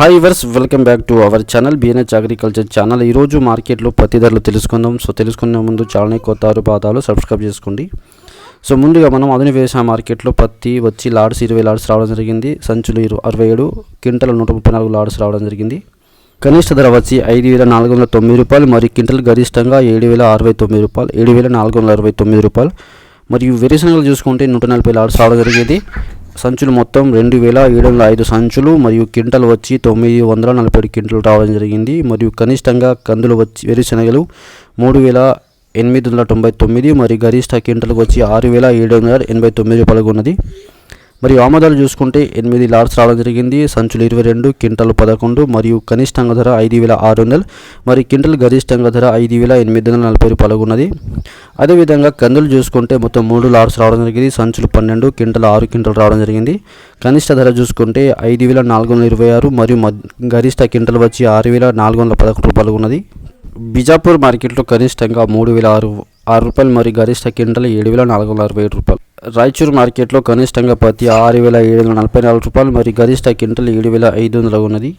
Hi viewers welcome back to our channel BNH agriculture channel ఈరోజు మార్కెట్లో పత్తి ధరలు తెలుసుకుందాం. సో తెలుసుకునే ముందు ఛానల్ని కొత్త పాదాలు సబ్స్క్రైబ్ చేసుకోండి. సో ముందుగా మనం అదుని వ్యవసాయ మార్కెట్లో పత్తి వచ్చి లాడ్స్ ఇరవై లాడ్స్ రావడం జరిగింది. సంచులు ఇరు అరవై ఏడు క్వింటల్ నూట ముప్పై నాలుగు లాడ్స్ రావడం జరిగింది. కనిష్ట ధర వచ్చి ఐదు వేల నాలుగు వందల తొమ్మిది రూపాయలు మరియు క్వింటల్ గరిష్టంగా ఏడు వేల అరవై తొమ్మిది రూపాయలు ఏడు వేల నాలుగు వందల అరవై తొమ్మిది రూపాయలు. మరియు వేరుశనగలు చూసుకుంటే నూట నలభై లాడ్స్ రావడం జరిగింది. సంచులు మొత్తం రెండు వేల ఏడు వందల ఐదు సంచులు మరియు క్వింటల్ వచ్చి తొమ్మిది వందల నలభై ఏడు క్వింటలు రావడం జరిగింది. మరియు కనిష్టంగా కందులు వచ్చి వేరుశనగలు మూడు వేల ఎనిమిది వందల తొంభై తొమ్మిది మరియు గరిష్ట క్వింటల్కి వచ్చి ఆరు వేల ఏడు వందల ఎనభై తొమ్మిది రూపాయలుగా ఉన్నది మరియు ఆమోదాలు చూసుకుంటే ఎనిమిది లార్స్ రావడం జరిగింది. సంచులు ఇరవై రెండు క్వింటల్ పదకొండు మరియు కనిష్టంగా ధర ఐదు వేల ఆరు వందలు. మరియు క్వింటల్ గరిష్టంగా ధర ఐదు వేల ఎనిమిది వందల నలభై రూపాయలుగా ఉన్నది అదేవిధంగా కందులు చూసుకుంటే మొత్తం మూడు లార్స్ రావడం జరిగింది సంచులు పన్నెండు క్వింటల్ ఆరు క్వింటల్ రావడం జరిగింది. కనిష్ట ధర చూసుకుంటే ఐదు వేల నాలుగు వందల ఇరవై ఆరు మరియు మద్- గరిష్ట క్వింటల్ వచ్చి ఆరు వేల నాలుగు వందల పదకొండు రూపాయలు ఉన్నది. బిజాపూర్ మార్కెట్లో కనిష్టంగా మూడు వేల ఆరు ఆరు రూపాయలు మరియు గరిష్ట క్వింటల్ ఏడు వేల నాలుగు వందల అరవై ఏడు రూపాయలు. రాయచూరు మార్కెట్లో కనిష్టంగా పత్తి ఆరు వేల ఏడు వందల నలభై నాలుగు రూపాయలు మరియు గరిష్ట క్వింటల్ ఏడు వేల ఐదు వందలు ఉన్నది.